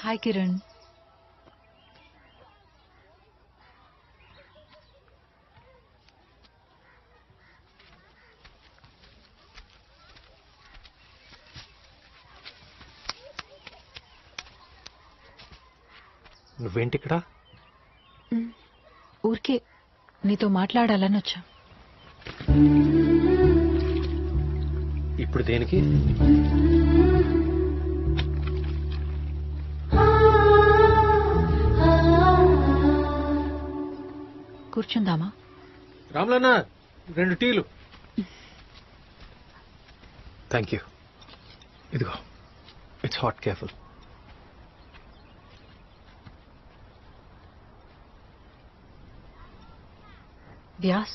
Hi Kiran. నువ్వేంటి ఇక్కడ ఊరికే నీతో మాట్లాడాలని వచ్చా. ఇప్పుడు దేనికి? కూర్చుందామా? రామ్లన్నా రెండు టీలు. థ్యాంక్ యూ ఇదిగో it's hot careful Vyas?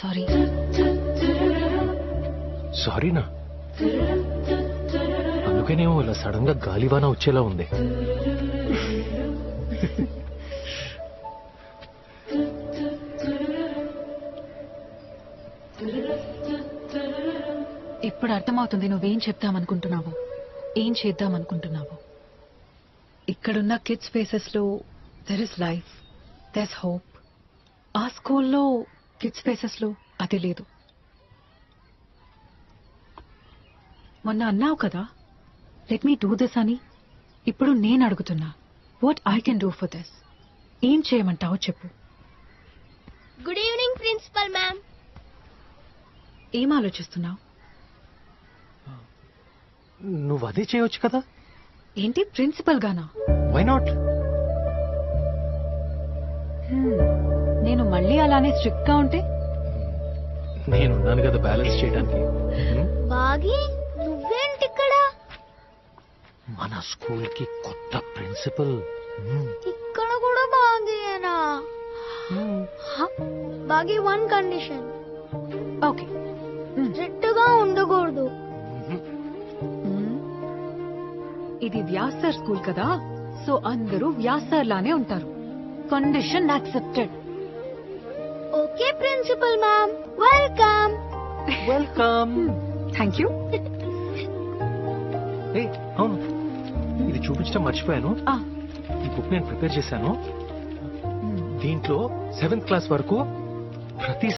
Sorry సారీనా అందుకనేమో ఇలా సడన్గా గాలివాన వచ్చేలా ఉంది. ఇప్పుడు అర్థమవుతుంది నువ్వేం చెప్తామనుకుంటున్నావు ఏం చేద్దామనుకుంటున్నావు? ఇక్కడున్న kids ఫేసెస్లో there is life there's hope ఆ స్కూల్లో కిడ్స్ ఫేసెస్లో అది లేదు. మొన్న అన్నావు కదా లెట్ మీ డూ దిస్ అని. ఇప్పుడు నేను అడుగుతున్నా. What I can do for this ఏం చేయమంటావో చెప్పు. గుడ్ ఈవినింగ్ ప్రిన్సిపల్ మ్యామ్ ఏం ఆలోచిస్తున్నావు? నువ్వు అదే చేయొచ్చు కదా? ఏంటి ప్రిన్సిపల్ గానా? వై నాట్ హ్మ్. నేను మళ్ళీ అలానే స్ట్రిక్ట్గా ఉంటే నేనున్నాను కదా బ్యాలెన్స్ చేయడానికి? బాగి? స్కూల్కి కొత్త ప్రిన్సిపల్. ఇక్కడ కూడా బాగేనా బాగి వన్ కండిషన్. ఓకే. స్ట్రిక్ట్గా ఉండకూడదు. ఇది వ్యాసర్ స్కూల్ కదా సో అందరూ వ్యాసర్ లానే ఉంటారు. Condition accepted. Okay principal ma'am welcome. Welcome. Thank you ఏ అవును. ఇది చూపించడం మర్చిపోయాను. ఈ బుక్ నేను ప్రిపేర్ చేశాను. దీంట్లో సెవెంత్ క్లాస్ వరకు ప్రతి